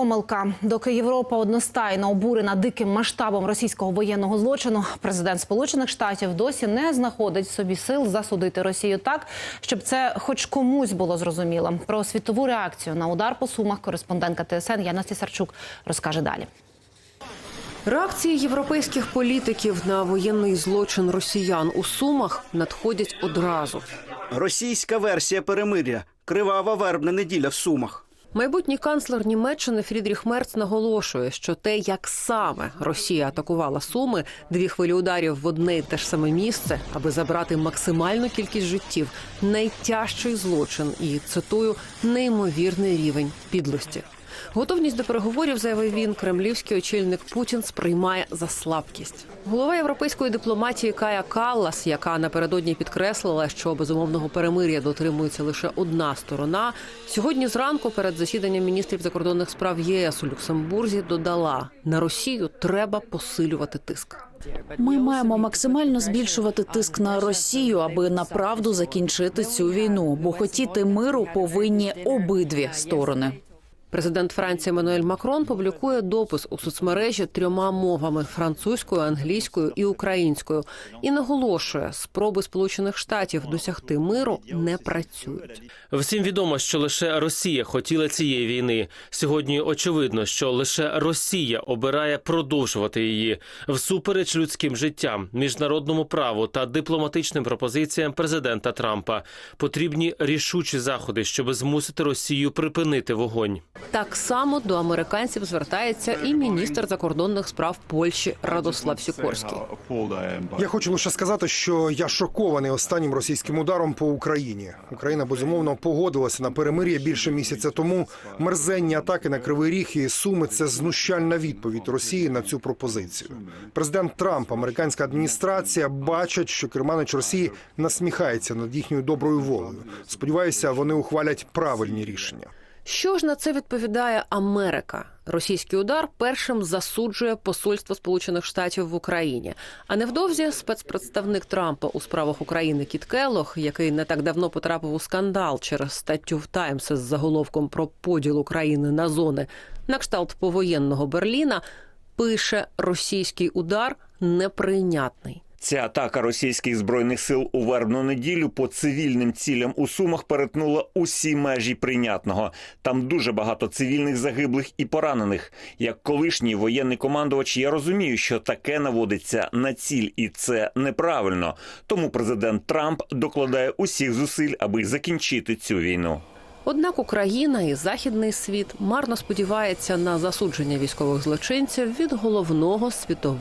помилка. Доки Європа одностайно обурена диким масштабом російського воєнного злочину, президент Сполучених Штатів досі не знаходить в собі сил засудити Росію так, щоб це хоч комусь було зрозуміло. Про світову реакцію на удар по сумах кореспондентка ТСН Яна Стісарчук розкаже далі. Реакції європейських політиків на воєнний злочин росіян у Сумах надходять одразу. Російська версія перемиря. Кривава вербна неділя в Сумах. Майбутній канцлер Німеччини Фрідріх Мерц наголошує, що те, як саме Росія атакувала Суми, дві хвилі ударів в одне й те ж саме місце, аби забрати максимальну кількість життів, найтяжчий злочин і цитую неймовірний рівень підлості. Готовність до переговорів, заявив він, кремлівський очільник Путін сприймає за слабкість. Голова європейської дипломатії Кая Каллас, яка напередодні підкреслила, що безумовного перемир'я дотримується лише одна сторона, сьогодні зранку перед засіданням міністрів закордонних справ ЄС у Люксембурзі додала: на Росію треба посилювати тиск. Ми маємо максимально збільшувати тиск на Росію, аби направду закінчити цю війну. Бо хотіти миру повинні обидві сторони. Президент Франції Еммануель Макрон публікує допис у соцмережі трьома мовами французькою, англійською і українською, і наголошує, спроби Сполучених Штатів досягти миру не працюють. Всім відомо, що лише Росія хотіла цієї війни. Сьогодні очевидно, що лише Росія обирає продовжувати її всупереч людським життям, міжнародному праву та дипломатичним пропозиціям президента Трампа. Потрібні рішучі заходи, щоб змусити Росію припинити вогонь. Так само до американців звертається і міністр закордонних справ Польщі Радослав Сікорський. Я хочу лише сказати, що я шокований останнім російським ударом по Україні. Україна безумовно погодилася на перемир'я більше місяця тому. Мерзенні атаки на Кривий Ріг і Суми це знущальна відповідь Росії на цю пропозицію. Президент Трамп, американська адміністрація бачать, що керманич Росії насміхається над їхньою доброю волею. Сподіваюся, вони ухвалять правильні рішення. Що ж на це відповідає Америка? Російський удар першим засуджує посольство Сполучених Штатів в Україні. А невдовзі спецпредставник Трампа у справах України Кіт Келлог, який не так давно потрапив у скандал через статтю в Таймс з заголовком про поділ України на зони на кшталт повоєнного Берліна, пише: російський удар неприйнятний. Ця атака російських збройних сил у вербну неділю по цивільним цілям у Сумах перетнула усі межі прийнятного. Там дуже багато цивільних загиблих і поранених. Як колишній воєнний командувач, я розумію, що таке наводиться на ціль, і це неправильно. Тому президент Трамп докладає усіх зусиль, аби закінчити цю війну. Однак Україна і західний світ марно сподівається на засудження військових злочинців від головного світового.